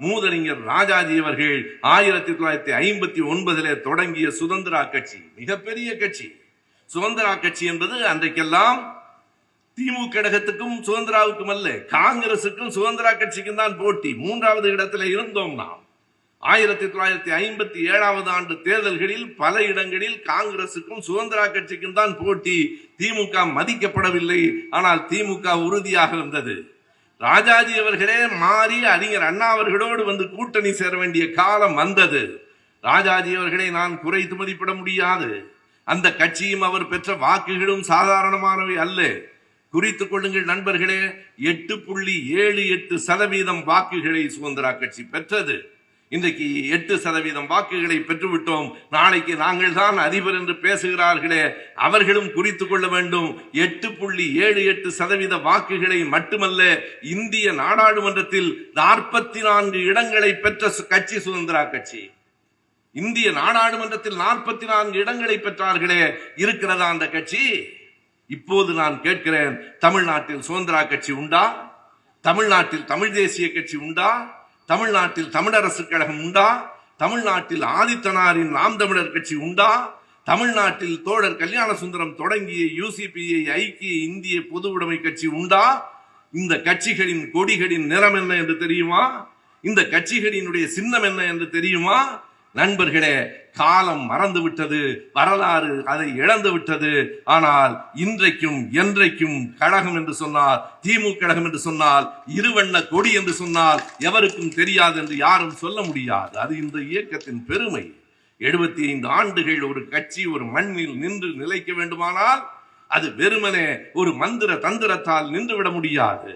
மூதறிஞர் ராஜாஜி அவர்கள் ஆயிரத்தி தொள்ளாயிரத்தி ஐம்பத்தி ஒன்பதிலே தொடங்கிய சுதந்திரா கட்சி மிகப்பெரிய கட்சி. சுதந்திரா கட்சி என்பது அன்றைக்கெல்லாம் திமுக கழகத்துக்கும் சுதந்திராவுக்கும் அல்ல காங்கிரசுக்கும் சுதந்திரா கட்சிக்கும் தான் போட்டி. மூன்றாவது இடத்துல இருந்தோம் நாம். ஆயிரத்தி தொள்ளாயிரத்தி ஐம்பத்தி ஏழாவது ஆண்டு தேர்தல்களில் பல இடங்களில் காங்கிரசுக்கும் சுதந்திரா கட்சிக்கும் தான் போட்டி. திமுக மதிக்கப்படவில்லை ஆனால் திமுக உறுதியாக இருந்தது. ராஜாஜி அவர்களே மாறி அறிஞர் அண்ணா அவர்களோடு வந்து கூட்டணி சேர வேண்டிய காலம் வந்தது. ராஜாஜி அவர்களை நான் குறைத்து மதிப்பிட முடியாது. அந்த கட்சியும் அவர் பெற்ற வாக்குகளும் சாதாரணமானவை அல்ல. குறித்துக் கொள்ளுங்கள் நண்பர்களே எட்டு புள்ளி ஏழு எட்டு சதவீதம் வாக்குகளை சுதந்திரா கட்சி பெற்றது. இன்றைக்கு எட்டு சதவீதம் வாக்குகளை பெற்றுவிட்டோம். நாளைக்கு நாங்கள் தான் அதிபர் என்று பேசுகிறார்களே. அவர்களும் குறித்து கொள்ள வேண்டும். எட்டு புள்ளி ஏழு எட்டு சதவீத வாக்குகளை மட்டுமல்ல இந்திய நாடாளுமன்றத்தில் நாற்பத்தி நான்கு இடங்களை பெற்ற கட்சி சுதந்திரா கட்சி. இந்திய நாடாளுமன்றத்தில் நாற்பத்தி நான்கு இடங்களை பெற்றார்களே. இருக்கிறதா அந்த கட்சி? இப்போது நான் கேட்கிறேன் தமிழ்நாட்டில் சுதந்திரா கட்சி உண்டா? தமிழ்நாட்டில் தமிழ் தேசிய கட்சி உண்டா? தமிழ்நாட்டில் தமிழரசு கழகம் உண்டா? தமிழ்நாட்டில் ஆதித்தனாரின் நாம் தமிழர் கட்சி உண்டா? தமிழ்நாட்டில் தோழர் கல்யாண சுந்தரம் தொடங்கிய யூசிபிஐ ஐக்கிய இந்திய பொது உடைமை கட்சி உண்டா? இந்த கட்சிகளின் கொடிகளின் நிறம் என்ன என்று தெரியுமா? இந்த கட்சிகளினுடைய சின்னம் என்ன என்று தெரியுமா? நண்பர்களே காலம் மறந்து விட்டது வரலாறு அதை இழந்து விட்டது ஆனால் இன்றைக்கும் என்றைக்கும் கழகம் என்று சொன்னால் திமுக கழகம் என்று சொன்னால் இருவண்ண கொடி என்று சொன்னால் எவருக்கும் தெரியாது என்று யாரும் சொல்ல முடியாது. அது இந்த இயக்கத்தின் பெருமை. எழுபத்தி ஐந்து ஆண்டுகள் ஒரு கட்சி ஒரு மண்ணில் நின்று நிலைக்க வேண்டுமானால் அது வெறுமனே ஒரு மந்திர தந்திரத்தால் நின்றுவிட முடியாது.